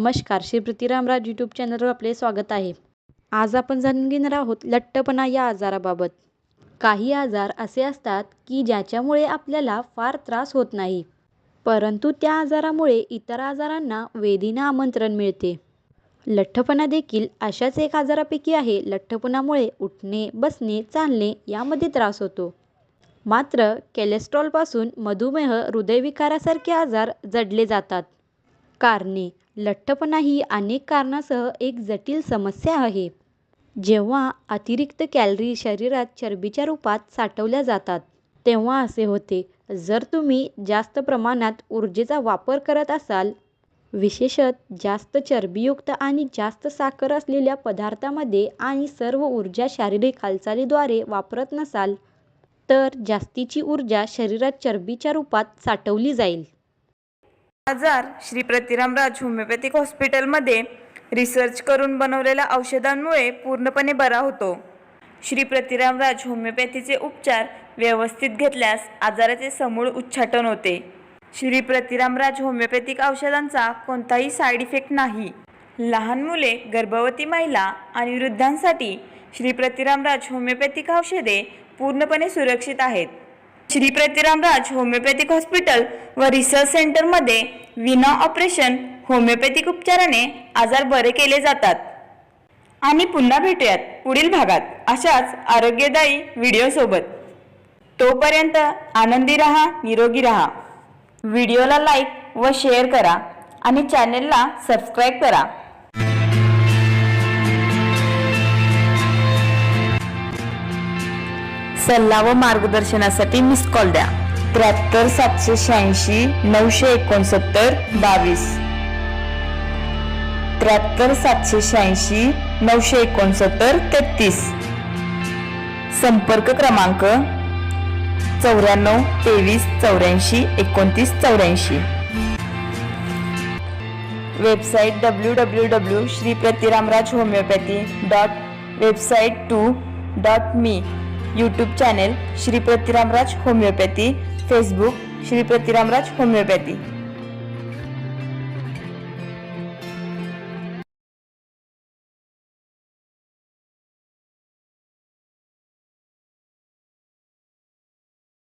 नमस्कार. श्री पृथ्वीरामराज यूट्यूब चॅनलवर आपले स्वागत आहे. आज आपण जाणून घेणार आहोत लठ्ठपणा या आजाराबाबत. काही आजार असे असतात की ज्याच्यामुळे आपल्याला फार त्रास होत नाही परंतु त्या आजारामुळे इतर आजारांना वेदीना आमंत्रण मिळते. लठ्ठपणा देखील अशाच एक आजारापैकी आहे. लठ्ठपणामुळे उठणे बसणे चालणे यामध्ये त्रास होतो. मात्र कॅलेस्ट्रॉलपासून मधुमेह हृदयविकारासारखे आजार जडले जातात. कारणे लठ्ठपणा ही अनेक कारणासह एक जटिल समस्या आहे. जेव्हा अतिरिक्त कॅलरी शरीरात चरबीच्या रूपात साठवल्या जातात तेव्हा असे होते. जर तुम्ही जास्त प्रमाणात ऊर्जेचा वापर करत असाल विशेषत जास्त चरबीयुक्त आणि जास्त साखर असलेल्या पदार्थामध्ये आणि सर्व ऊर्जा शारीरिक हालचालीद्वारे वापरत नसाल तर जास्तीची ऊर्जा शरीरात चरबीच्या रूपात साठवली जाईल. आजार श्री प्रतिरामराज होमिओपॅथिक हॉस्पिटलमध्ये रिसर्च करून बनवलेल्या औषधांमुळे पूर्णपणे बरा होतो. श्री प्रतिरामराज होमिओपॅथीचे उपचार व्यवस्थित घेतल्यास आजाराचे समूळ उच्चाटन होते. श्री प्रतिरामराज होमिओपॅथिक औषधांचा कोणताही साईड इफेक्ट नाही. लहान मुले गर्भवती महिला आणि वृद्धांसाठी श्री प्रतिरामराज होमिओपॅथिक औषधे पूर्णपणे सुरक्षित आहेत. श्री प्रतिरामराज होमिओपॅथिक हॉस्पिटल व रिसर्च सेंटरमध्ये विना ऑपरेशन होमिओपॅथिक उपचाराने आजार बरे केले जातात. आणि पुन्हा भेटूयात पुढील भागात. अशाच आरोग्यदायी व्हिडिओसोबत तोपर्यंत आनंदी रहा निरोगी रहा. व्हिडिओला लाईक व शेअर करा आणि चॅनेलला सबस्क्राईब करा. सल्ला व मार्गदर्शनासाठी मिस कॉल द्या. त्र्याहत्तर सातशे शहाऐंशी नऊशे एकोणसत्तर बावीस. त्र्याहत्तर सातशे शहाऐंशी नऊशे एकोणसत्तर तेहतीस. संपर्क क्रमांक चौऱ्याण्णव तेवीस चौऱ्याऐंशी एकोणतीस चौऱ्याऐंशी. Website W W W Shri Pratiramraj homeopathy dot website to dot me YouTube channel Shri Pratiramraj homeopathy Facebook Shri Pratiramraj homeopathy